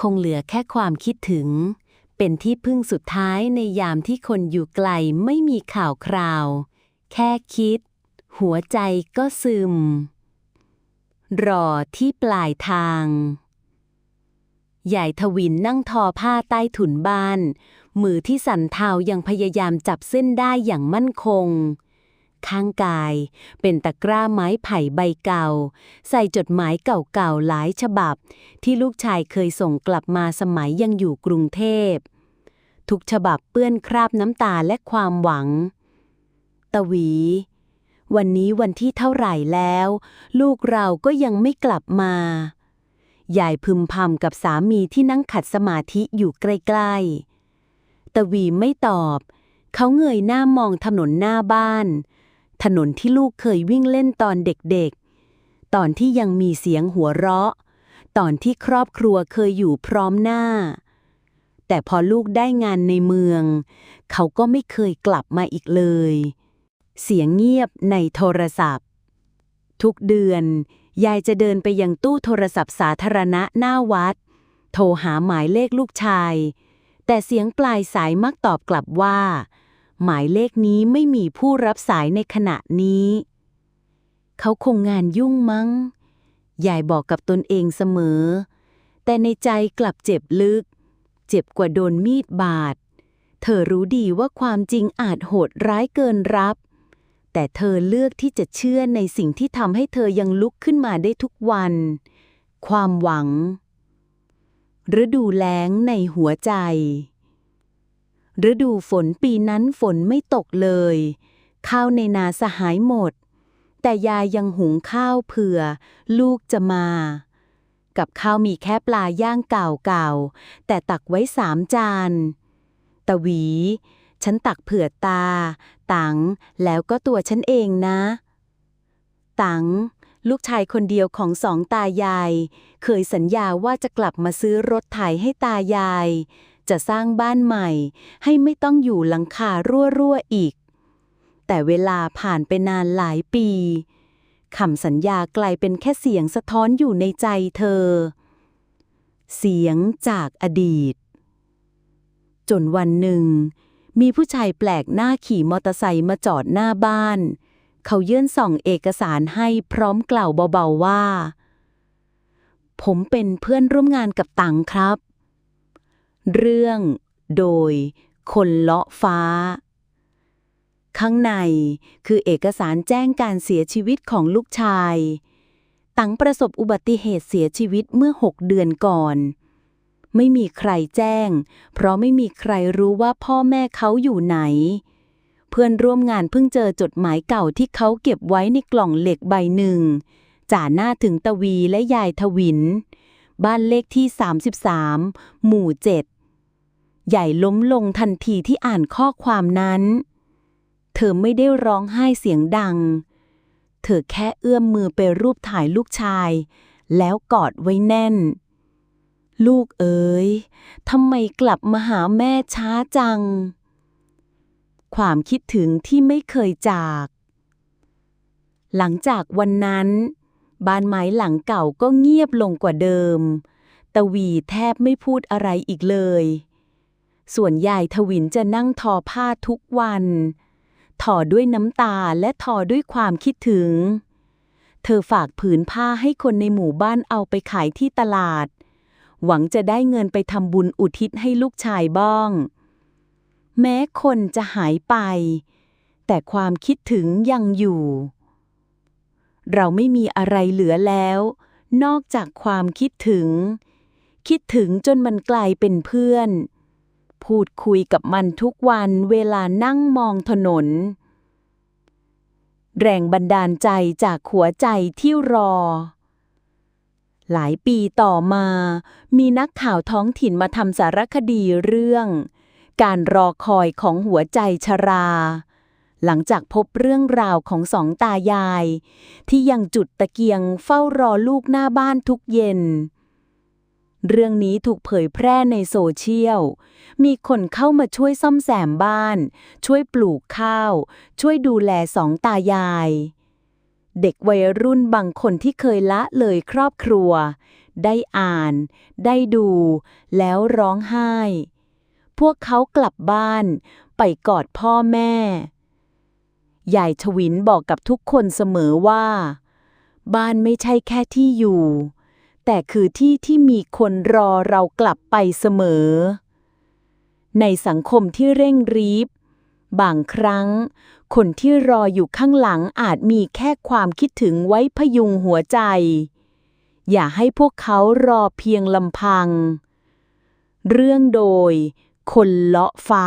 คงเหลือแค่ความคิดถึง เป็นที่พึ่งสุดท้ายในยามที่คนอยู่ไกลไม่มีข่าวคราว แค่คิด หัวใจก็ซึม รอที่ปลายทางใหญ่ทวินนั่งทอผ้าใต้ถุนบ้าน มือที่สั่นเทายังพยายามจับเส้นได้อย่างมั่นคง ข้างกาย เป็นตะกร้าไม้ไผ่ใบเก่า ใส่จดหมายเก่าๆหลายฉบับ ที่ลูกชายเคยส่งกลับมาสมัยยังอยู่กรุงเทพ ทุกฉบับเปื้อนคราบน้ำตาและความหวัง ตวี วันนี้วันที่เท่าไหร่แล้ว ลูกเราก็ยังไม่กลับมายายพึมพำกับสามีที่นั่งขัดสมาธิอยู่ใกล้ๆ ตวีไม่ตอบ เขาเงยหน้ามองถนนหน้าบ้าน ถนนที่ลูกเคยวิ่งเล่นตอนเด็กๆ ตอนที่ยังมีเสียงหัวเราะ ตอนที่ครอบครัวเคยอยู่พร้อมหน้า แต่พอลูกได้งานในเมือง เขาก็ไม่เคยกลับมาอีกเลย เสียงเงียบในโทรศัพท์ ทุกเดือน ยายจะเดินไปยังตู้โทรศัพท์สาธารณะหน้าวัด โทรหาหมายเลขลูกชาย แต่เสียงปลายสายมักตอบกลับว่า หมายเลขนี้ไม่มีผู้รับสายในขณะนี้ เขาคงงานยุ่งมั้ง ยายบอกกับตนเองเสมอ แต่ในใจกลับเจ็บลึก เจ็บกว่าโดนมีดบาด เธอรู้ดีว่าความจริงอาจโหดร้ายเกินรับ แต่เธอเลือกที่จะเชื่อในสิ่งที่ทำให้เธอยังลุกขึ้นมาได้ทุกวัน ความหวัง ฤดูแล้งในหัวใจ ฤดูฝนปีนั้นฝนไม่ตกเลย ข้าวในนาสหายหมด แต่ยายยังหุงข้าวเผื่อ ลูกจะมา กับข้าวมีแค่ปลาย่างเก่าๆ แต่ตักไว้สามจานตะหวี ฉันตักเผื่อตา ตัง แล้วก็ตัวฉันเองนะ ตัง ลูกชายคนเดียวของสองตายาย เคยสัญญาว่าจะกลับมาซื้อรถไถให้ตายาย จะสร้างบ้านใหม่ ให้ไม่ต้องอยู่หลังคารั่วๆอีก แต่เวลาผ่านไปนานหลายปีคำสัญญากลายเป็นแค่เสียงสะท้อนอยู่ในใจเธอ เสียงจากอดีต จนวันหนึ่ง มีผู้ชายแปลกหน้าขี่มอเตอร์ไซค์มาจอดหน้าบ้าน เขายื่นส่องเอกสารให้พร้อมกล่าวเบาๆว่า ผมเป็นเพื่อนร่วมงานกับตังครับ เรื่องโดยคนเลาะฟ้า ข้างในคือเอกสารแจ้งการเสียชีวิตของลูกชาย ตังประสบอุบัติเหตุเสียชีวิตเมื่อหกเดือนก่อน ไม่มีใครแจ้ง เพราะไม่มีใครรู้ว่าพ่อแม่เขาอยู่ไหน เพื่อนร่วมงานเพิ่งเจอจดหมายเก่าที่เขาเก็บไว้ในกล่องเหล็กใบหนึ่งจ่าหน้าถึงตวีและยายทวิน บ้านเลขที่ 33 หมู่ 7 ใหญ่ล้มลงทันทีที่อ่านข้อความนั้น เธอไม่ได้ร้องไห้เสียงดัง เธอแค่เอื้อมมือไปรูปถ่ายลูกชาย แล้วกอดไว้แน่น ลูกเอ๋ยทำไมกลับมาหาแม่ช้าจัง ความคิดถึงที่ไม่เคยจาก หลังจากวันนั้นบ้านไม้หลังเก่าก็เงียบลงกว่าเดิม ตะวีแทบไม่พูดอะไรอีกเลย ส่วนยายทวินจะนั่งทอผ้าทุกวัน ทอด้วยน้ำตาและทอด้วยความคิดถึง เธอฝากผืนผ้าให้คนในหมู่บ้านเอาไปขายที่ตลาด หวังจะได้เงินไปทำบุญอุทิศให้ลูกชายบ้อง แม้คนจะหายไป แต่ความคิดถึงยังอยู่ เราไม่มีอะไรเหลือแล้ว นอกจากความคิดถึง คิดถึงจนมันกลายเป็นเพื่อน พูดคุยกับมันทุกวันเวลานั่งมองถนน แรงบันดาลใจจากหัวใจที่รอ หลายปีต่อมา มีนักข่าวท้องถิ่นมาทำสารคดีเรื่อง การรอคอยของหัวใจชรา หลังจากพบเรื่องราวของสองตายาย ที่ยังจุดตะเกียงเฝ้ารอลูกหน้าบ้านทุกเย็น เรื่องนี้ถูกเผยแพร่ในโซเชียล มีคนเข้ามาช่วยซ่อมแซมบ้าน ช่วยปลูกข้าว ช่วยดูแลสองตายาย เด็กวัยรุ่นบางคนที่เคยละเลยครอบครัว ได้อ่าน ได้ดู แล้วร้องไห้ พวกเขากลับบ้าน ไปกอดพ่อแม่ ยายชวินบอกกับทุกคนเสมอว่า บ้านไม่ใช่แค่ที่อยู่ แต่คือที่ที่มีคนรอเรากลับไปเสมอ ในสังคมที่เร่งรีบบางครั้ง คนที่รออยู่ข้างหลังอาจมีแค่ความคิดถึงไว้พยุงหัวใจ อย่าให้พวกเขารอเพียงลำพัง เรื่องโดย คนเลาะฟ้า